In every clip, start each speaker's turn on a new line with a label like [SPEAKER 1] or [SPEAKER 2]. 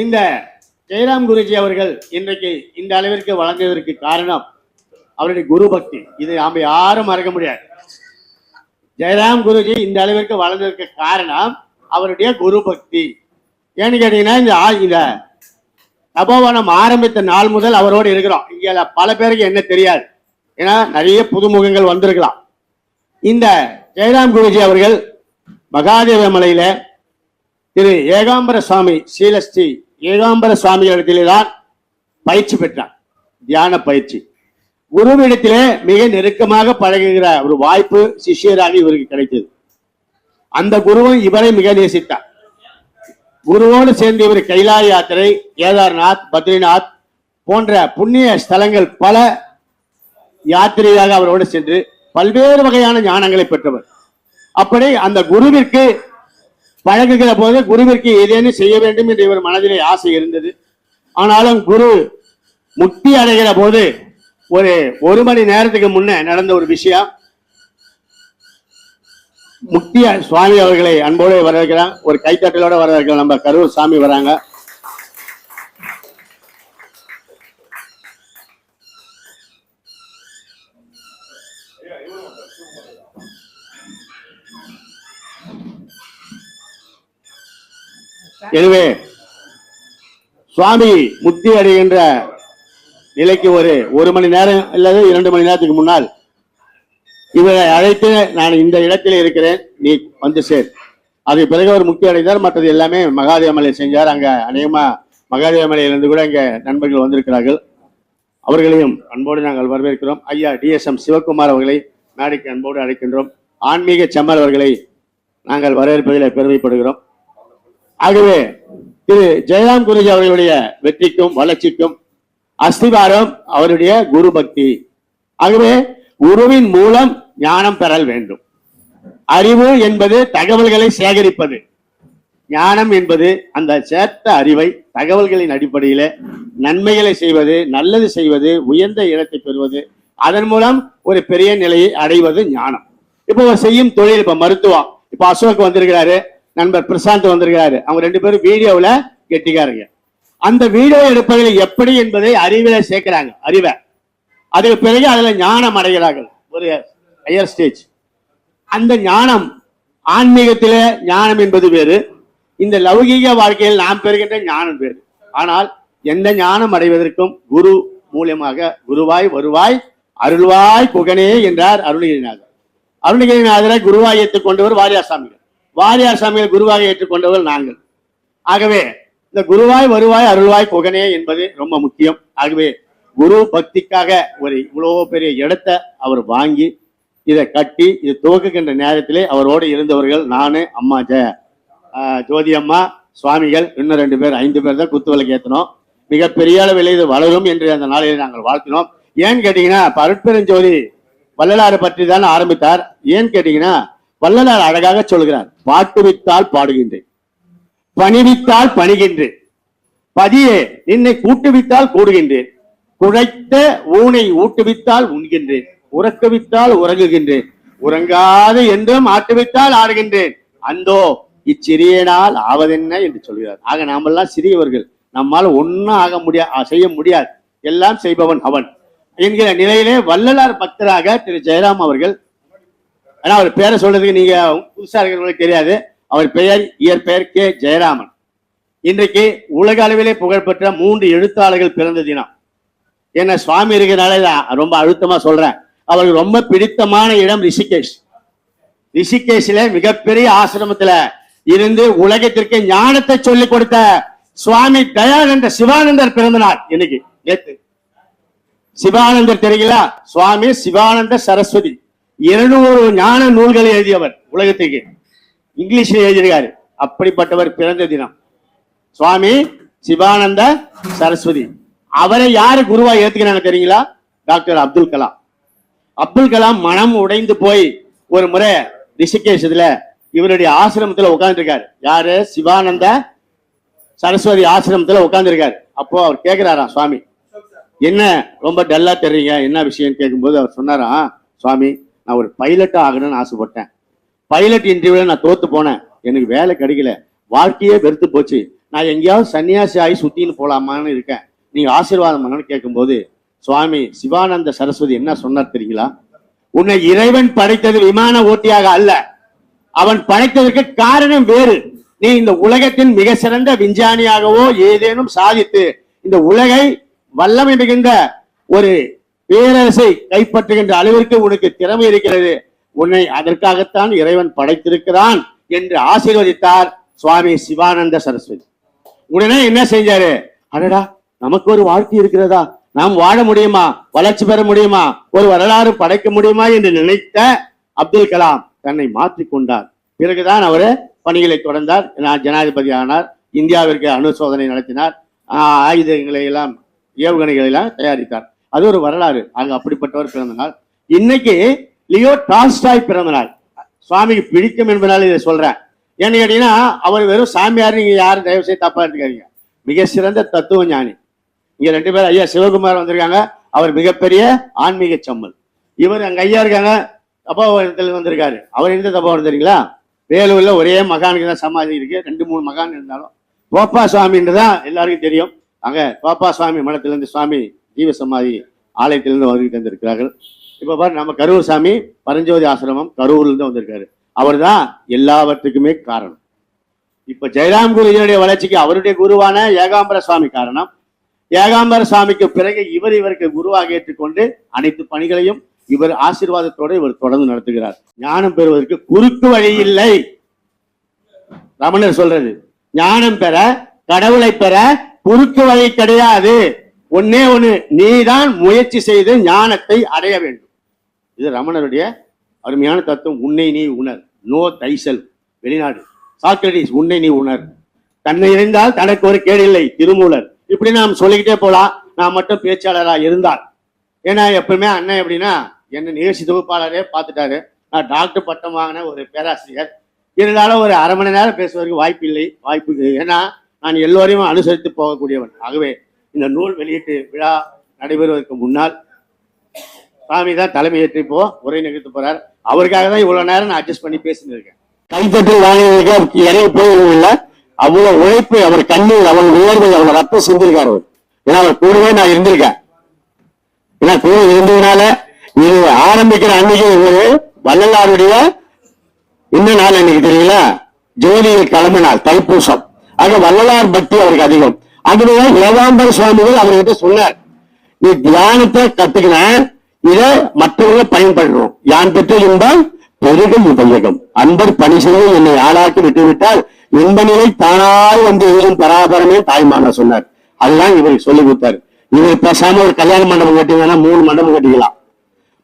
[SPEAKER 1] இந்த ஜெயராம் குருஜி அவர்கள் இன்றைக்கு இந்த அளவிற்கு வளர்ந்ததற்கு காரணம் அவருடைய குரு பக்தி இதை நாம் யாரும் மறக்க முடியாது. ஜெயராம் குருஜி இந்த அளவிற்கு வளர்ந்ததற்கு காரணம் அவருடைய குரு பக்தி ஏன்னு கேட்டீங்கன்னா இந்த இந்த தபோவனம் ஆரம்பித்த நாள் முதல் அவரோடு இருக்கிறோம். இங்கே பல பேருக்கு என்ன தெரியாது. ஏன்னா நிறைய புதுமுகங்கள் வந்திருக்கலாம். இந்த ஜெயராம் குருஜி அவர்கள் மகாதேவ மலையில திரு ஏகாம்பர சுவாமி ஸ்ரீலஸ்ரீ ஏகாம்பர சுவாமிகளிடத்திலே தான் பயிற்சி பெற்றார். தியான பயிற்சி. குருவிடத்திலே மிக நெருக்கமாக பழகுகிற ஒரு வாய்ப்பு சிஷியராக இவருக்கு கிடைத்தது. அந்த குருவும் இவரை மிக நேசித்தார். குருவோடு சேர்ந்து இவர் கைலாய யாத்திரை கேதார்நாத் பத்ரிநாத் போன்ற புண்ணிய ஸ்தலங்கள் பல யாத்திரையாக அவரோடு சென்று பல்வேறு வகையான ஞானங்களை பெற்றவர். அப்படி அந்த குருவிற்கு பழகுகிற போது குருவிற்கு ஏதேனும் செய்ய வேண்டும் என்று இவர் மனதிலே ஆசை இருந்தது. ஆனாலும் குரு முக்தி அடைகிற போது ஒரு ஒரு மணி நேரத்துக்கு முன்ன நடந்த ஒரு விஷயம். முக்திய சுவாமி அவர்களை அன்போடு வரவேற்கிறான். ஒரு கைத்தட்டலோட வரவேற்கிறோம் நம்ம கரூர் சாமி வராங்க. எனவே சுவாமி முக்தி அடைகின்ற நிலைக்கு ஒரு ஒரு மணி நேரம் அல்லது இரண்டு மணி நேரத்துக்கு முன்னால் இவரை அழைத்து நான் இந்த இடத்தில் இருக்கிறேன் நீ வந்து சேர். அதுக்கு பிறகு அவர் முக்தி அடைந்தார் மற்றது எல்லாமே மகாதேவமலை செஞ்சார். அங்க அநேகமா மகாதேவமலையிலிருந்து கூட இங்க நண்பர்கள் வந்திருக்கிறார்கள். அவர்களையும் அன்போடு நாங்கள் வரவேற்கிறோம். ஐயா டிஎஸ்எம் சிவகுமார் அவர்களை மேடைக்கு அன்போடு அழைக்கின்றோம். ஆன்மீக செம்மல் அவர்களை நாங்கள் வரவேற்பதில் பெருமைப்படுகிறோம். ஆகவே திரு ஜெயராம் குருஜி அவர்களுடைய வெற்றிக்கும் வளர்ச்சிக்கும் அஸ்திவாரம் அவருடைய குரு பக்தி ஆகவே குருவின் மூலம் ஞானம் பெறல் வேண்டும். அறிவு என்பது தகவல்களை சேகரிப்பது. ஞானம் என்பது அந்த சேர்த்த அறிவை தகவல்களின் அடிப்படையில நன்மைகளை செய்வது நல்லது செய்வது உயர்ந்த இடத்தை பெறுவது அதன் மூலம் ஒரு பெரிய நிலையை அடைவது ஞானம். இப்போ அவர் செய்யும் தொழில் இப்ப மருத்துவம் இப்ப அசோக் வந்திருக்கிறாரு. நண்பர் பிரசாந்த் வந்திருக்கிறாரு. அவங்க ரெண்டு பேரும் வீடியோவில் கெட்டிக்காருங்க. அந்த வீடியோ எடுப்பதில் எப்படி என்பதை அறிவில சேர்க்கிறாங்க. அறிவை. அதுக்கு பிறகு அதில் ஞானம் அடைகிறார்கள். ஒரு ஹையர் ஸ்டேஜ் அந்த ஞானம் ஆன்மீகத்தில் ஞானம் என்பது வேறு. இந்த லௌகீக வாழ்க்கையில் நாம் பெறுகின்ற ஞானம் வேறு. ஆனால் எந்த ஞானம் அடைவதற்கும் குரு மூலியமாக குருவாய் வருவாய் அருள்வாய் புகனே என்றார் அருணகிரிநாதர். அருணகிரிநாதரை குருவாய் ஏற்றுக்கொண்டவர் வாரியாசாமிகள். வாரியார் சாமியை குருவாக ஏற்றுக்கொண்டவர் நாங்கள். ஆகவே இந்த குருவாய் வருவாய் அருள்வாய் புகனே என்பது ரொம்ப முக்கியம். ஆகவே குரு பக்திக்காக ஒரு இவ்வளோ பெரிய இடத்தை அவர் வாங்கி இதை கட்டி இது துவக்குகின்ற நேரத்திலே அவரோடு இருந்தவர்கள் நானு அம்மா ஜ ஜோதி அம்மா சுவாமிகள் இன்னும் ரெண்டு பேர் ஐந்து பேர் தான் குத்துவிளக்கு ஏற்றினோம் மிகப்பெரிய அளவில் இது வளரும் என்று அந்த நாளில் நாங்கள் வாழ்த்தினோம். ஏன்னு கேட்டீங்கன்னா பருட்பெருஞ்சோதி வள்ளலாறு பற்றி தான் ஆரம்பித்தார். ஏன்னு கேட்டீங்கன்னா வள்ளலார் அழகாக சொல்கிறார் பாட்டுவித்தால் பாடுகின்றேன் பணிவித்தால் பணிகின்றேன் பதியே நின்னை கூட்டுவித்தால் கூடுகின்றேன் குழைத்த ஊனை ஊட்டுவித்தால் உண்கின்றேன் உறக்கவித்தால் உறங்குகின்றேன் உறங்காது என்றும் ஆட்டுவித்தால் ஆடுகின்றேன். அந்தோ இச்சிறியனால் ஆவதென்ன என்று சொல்கிறார். ஆக நாமெல்லாம் சிறியவர்கள். நம்மால் ஒன்னும் ஆக முடியாது செய்ய முடியாது. எல்லாம் செய்பவன் அவன். என்கிற நிலையிலே வள்ளலார் பக்தராக திரு ஜெயராம் அவர்கள் ஆனா அவர் பேரை சொல்றதுக்கு நீங்க புதுசா இருக்கிறவங்களுக்கு தெரியாது. அவர் பெயர் இயற்பெயர் கே. ஜெயராமன். இன்றைக்கு உலக அளவிலே புகழ்பெற்ற மூன்று எழுத்தாளர்கள் பிறந்த தினம். என்ன சுவாமி இருக்கிறனால ரொம்ப அழுத்தமா சொல்றேன். அவருக்கு ரொம்ப பிடித்தமான இடம் ரிஷிகேஷ். ரிஷிகேஷில மிகப்பெரிய ஆசிரமத்துல இருந்து உலகத்திற்கு ஞானத்தை சொல்லிக் கொடுத்த சுவாமி தயானந்த சிவானந்தர் பிறந்த நாள் இன்னைக்கு நேற்று சிவானந்தர் தெரியுங்களா? சுவாமி சிவானந்த சரஸ்வதி. இருநூறு ஞான நூல்களை எழுதியவர் உலகத்துக்கு. இங்கிலீஷில் எழுதியிருக்காரு. அப்படிப்பட்டவர் பிறந்த தினம். சுவாமி சிவானந்த சரஸ்வதி. அவரை யாரு குருவா ஏத்துக்கிறாங்க தெரியுங்களா? டாக்டர் அப்துல் கலாம். அப்துல் கலாம் மனம் உடைந்து போய் ஒரு முறை ரிஷிகேஷத்துல இவருடைய ஆசிரமத்துல உட்கார்ந்துருக்காரு. யாரு? சிவானந்த சரஸ்வதி ஆசிரமத்துல உட்கார்ந்துருக்காரு. அப்போ அவர் கேட்கிறாராம் சுவாமி என்ன ரொம்ப டல்லா தெரியுங்க என்ன விஷயம் கேட்கும்போது அவர் சொன்னாராம் சுவாமி நான் ஒரு பைலட்டாக ஆகணும்னு ஆசைப்பட்டேன். பைலட் இன்டர்வியூவில் நான் தோத்து போனேன். எனக்கு வேலை கிடைக்கல. வாழ்க்கையே வெறுத்து போச்சு. நான் எங்கேயாவது சன்னியாசி ஆகி சுற்றின்னு போலாமான்னு இருக்கேன். நீங்கள் ஆசீர்வாதம் பண்ணணும்னு கேட்கும்போது சுவாமி சிவானந்த சரஸ்வதி என்ன சொன்னார் தெரியுங்களா? உன்னை இறைவன் படைத்தது விமான ஓட்டியாக அல்ல. அவன் படைத்ததற்கு காரணம் வேறு. நீ இந்த உலகத்தின் மிக சிறந்த விஞ்ஞானியாகவோ ஏதேனும் சாதித்து இந்த உலகை வல்லமை மிகுந்த ஒரு பேரரசை கைப்பற்றுகின்ற அளவிற்கு உனக்கு திறமை இருக்கிறது. உன்னை அதற்காகத்தான் இறைவன் படைத்திருக்கிறான் என்று ஆசீர்வதித்தார் சுவாமி சிவானந்த சரஸ்வதி. உடனே என்ன செஞ்சாரு? அடடா நமக்கு ஒரு வாழ்க்கை இருக்கிறதா? நாம் வாழ முடியுமா? வளர்ச்சி பெற முடியுமா? ஒரு வரலாறு படைக்க முடியுமா என்று நினைத்த அப்துல் கலாம் தன்னை மாற்றிக் கொண்டார். பிறகுதான் அவர் பணிகளை தொடர்ந்தார். ஜனாதிபதி ஆனார். இந்தியாவிற்கு அணு சோதனை நடத்தினார். ஆஹ் ஆயுதங்களை எல்லாம் ஏவுகணைகளை எல்லாம் தயாரித்தார். அது ஒரு வரலாறு. அங்க அப்படிப்பட்டவர் பிறந்த நாள் இன்னைக்கு லியோ டால்ஸ்டாய் பிறந்த நாள் சுவாமிக்கு பிடிக்கும் என்பதனால இதை சொல்றேன். ஏன்னு கேட்டீங்கன்னா அவர் வெறும் சாமியார் நீங்க யாரும் தயவு செய்து தப்பா எடுத்துக்காதீங்க. மிக சிறந்த தத்துவ ஞானி. இங்க ரெண்டு பேரும் ஐயா சிவகுமார் வந்திருக்காங்க. அவர் மிகப்பெரிய ஆன்மீக சம்மல். இவர் அங்க ஐயா இருக்காங்க. தப்போவனத்தில் வந்திருக்காரு. அவர் எந்த தப்போவனம் தெரியுங்களா? வேலூர்ல ஒரே மகானுக்கு தான் சமாதி இருக்கு. ரெண்டு மூணு மகான் இருந்தாலும். கோப்பா சுவாமின்னு தான் எல்லாருக்கும் தெரியும். அங்க கோப்பா சுவாமி மடத்திலிருந்து சுவாமி ஜீவசமாதி ஆலயத்திலிருந்து வருகை தந்திருக்கிறார்கள். இப்போ பாரு நம்ம கரூர் சாமி பரஞ்சோதி ஆசிரமம் கரூர்ல இருந்து வந்திருக்காரு. அவர் தான் எல்லாவற்றுக்குமே காரணம். இப்ப ஜெயராம் குருஜியுடைய வளர்ச்சிக்கு அவருடைய குருவான ஏகாம்பர சுவாமி காரணம். ஏகாம்பர சுவாமிக்கு பிறகு இவர் இவருக்கு குருவாக ஏற்றுக்கொண்டு அனைத்து பணிகளையும் இவர் ஆசீர்வாதத்தோடு இவர் தொடர்ந்து நடத்துகிறார். ஞானம் பெறுவதற்கு குறுக்கு வழி இல்லை. ரமணர் சொல்றது ஞானம் பெற கடவுளை பெற குறுக்கு வழி கிடையாது. ஒன்னே ஒன்று நீதான் முயற்சி செய்து ஞானத்தை அடைய வேண்டும். இது ரமணருடைய அருமையான தத்துவம். உன்னை நீ உணர். Know thyself. வெளிநாடு. சாக்ரடிஸ் உன்னை நீ உணர். தன்னை இருந்தால் தனக்கு ஒரு கேடு இல்லை திருமூலர். இப்படி நாம் சொல்லிக்கிட்டே போலாம். நான் மட்டும் பேச்சாளராக இருந்தால். ஏன்னா எப்பவுமே அண்ணன் எப்படின்னா என்ன நிகழ்ச்சி தொகுப்பாளரே பார்த்துட்டாரு. நான் டாக்டர் பட்டம் வாங்கின ஒரு பேராசிரியர். இருந்தாலும் ஒரு அரை மணி நேரம் பேசுவதற்கு வாய்ப்பு இல்லை வாய்ப்பு ஏன்னா நான் எல்லோரையும் அனுசரித்து போகக்கூடியவன். ஆகவே இந்த நூல் வெளியீட்டு விழா நடைபெறுவதற்கு முன்னால் சாமி தான் தலைமையேற்று இப்போ உரை நிகழ்த்த போறார். அவருக்காக தான் இவ்வளவு நேரம் நான் அட்ஜஸ்ட் பண்ணி பேசிட்டு இருக்கேன். கைத்தட்டி வாங்கினதுக்கு இறங்கி போயிருந்தது இல்லை. அவ்வளவு உழைப்பு அவர் கண்ணீர் அவர் உயர்வை அவர் ரத்தம் சிந்திருக்கார் அவர். ஏன்னா அவர் கூடவே நான் இருந்திருக்கேன். ஏன்னா கூட இருந்ததுனால இது ஆரம்பிக்கிற அன்னைக்கு ஒரு வள்ளலாருடைய இந்த நாள் அன்னைக்கு தெரியல? ஜோதியில் கிளம்பினார் தைப்பூசம். ஆக வள்ளலார் பக்தி அவருக்கு அதிகம். அதுதான் ஏகாம்பர சுவாமிகள் அவர்கிட்ட சொன்னார். நீ தியானத்தை கத்துக்கின இத மற்றவங்க பயன்படுறோம் யான் பெற்ற இன்பம்? பெருகும் உபயோகம். அன்பர் பனிசனையும் என்னை ஆளாக்கி விட்டுவிட்டால் இன்ப நிலை தானாய் வந்து எழுதும் பராபரமே தாய்மான சொன்னார். அதுதான் இவருக்கு சொல்லி கொடுத்தாரு. இவர் பேசாம ஒரு கல்யாண மண்டபம் கட்டிங்கன்னா மூணு மண்டபம் கட்டிக்கலாம்.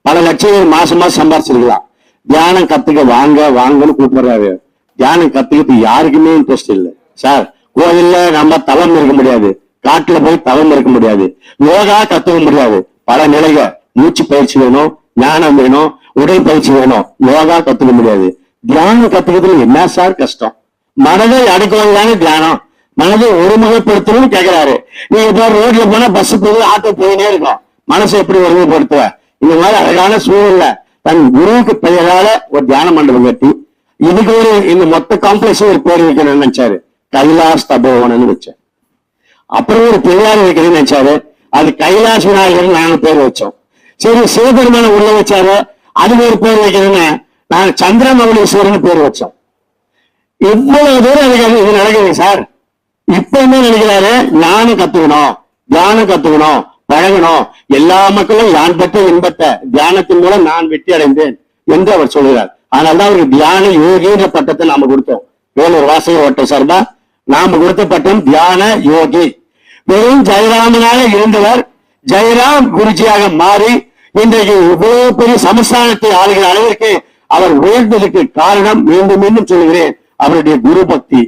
[SPEAKER 1] பல லட்சம் மாசம் மாசம் சம்பாதிச்சிருக்கலாம் தியானம் கத்துக்க வாங்க வாங்கன்னு கூப்பிடுறாரு. தியானம் கத்துக்கிட்டு யாருக்குமே இன்ட்ரெஸ்ட் இல்லை. சார் கோவில்ல நம்ம தவம் இருக்க முடியாது. காட்டுல போய் தவம் இருக்க முடியாது. யோகா கத்துக்க முடியாது. பல நிலைகள். மூச்சு பயிற்சி வேணும் ஞானம் வேணும் உடல் பயிற்சி வேணும். யோகா கத்துக்க முடியாது. தியானம் கத்துக்கிறதுல என்ன சார் கஷ்டம்? மனதை அடக்குவது தியானம். மனதை ஒருமுகப்படுத்தணும்னு கேக்குறாரு. நீ இப்போ ரோட்ல போனா பஸ் போகுது ஆட்டோ போயினே இருக்கும். மனசை எப்படி ஒருமுகப்படுத்துவ? இந்த மாதிரி அழகான சூழல்ல தன் குருவுக்கு பெயரால ஒரு தியான மண்டபம் கட்டி இதுக்கு ஒரு இந்த மொத்த காம்ப்ளெக்ஸும் ஒரு பேர் வைக்கணும்னு நினைச்சாரு. கைலாஷ் தபோவனன்னு வச்சேன். அப்புறம் ஒரு பெரியார் வைக்கிறேன்னு நினைச்சாரு. அது கைலாச விநாயகர் நாங்க பேர் வச்சோம். சரி சிவபெருமான உள்ள வச்சாரு. அதுக்கு ஒரு பேர் வைக்கிறேன்னு நாங்க சந்திரமௌலீஸ்வரன் பேர் வச்சோம். இவ்வளவு தூரம் எனக்கு இது நடக்குது சார். இப்ப என்ன நினைக்கிறாரு? ஞானம் கத்துக்கணும். தியானம் கத்துக்கணும். பழகணும். எல்லா மக்களும் யான் பெற்ற இன்பத்தை தியானத்தின் மூலம் நான் வெற்றி அடைந்தேன் என்று அவர் சொல்கிறார் அதனால்தான் அவருக்கு தியான யோகின்ற பட்டத்தை நாம கொடுத்தோம். வேலூர் வாசகர் ஓட்ட சார்பா நாம கொடுத்த பட்டம் தியான யோகி. வெறும் ஜெயராமனாக இருந்தவர் ஜெயராம் குருஜியாக மாறி இன்றைக்கு இவ்வளவு பெரிய சமஸ்தானத்தை ஆளுகிற அளவிற்கு அவர் உயர்ந்ததற்கு காரணம் மீண்டும் மீண்டும் சொல்கிறேன். அவருடைய குரு பக்தி.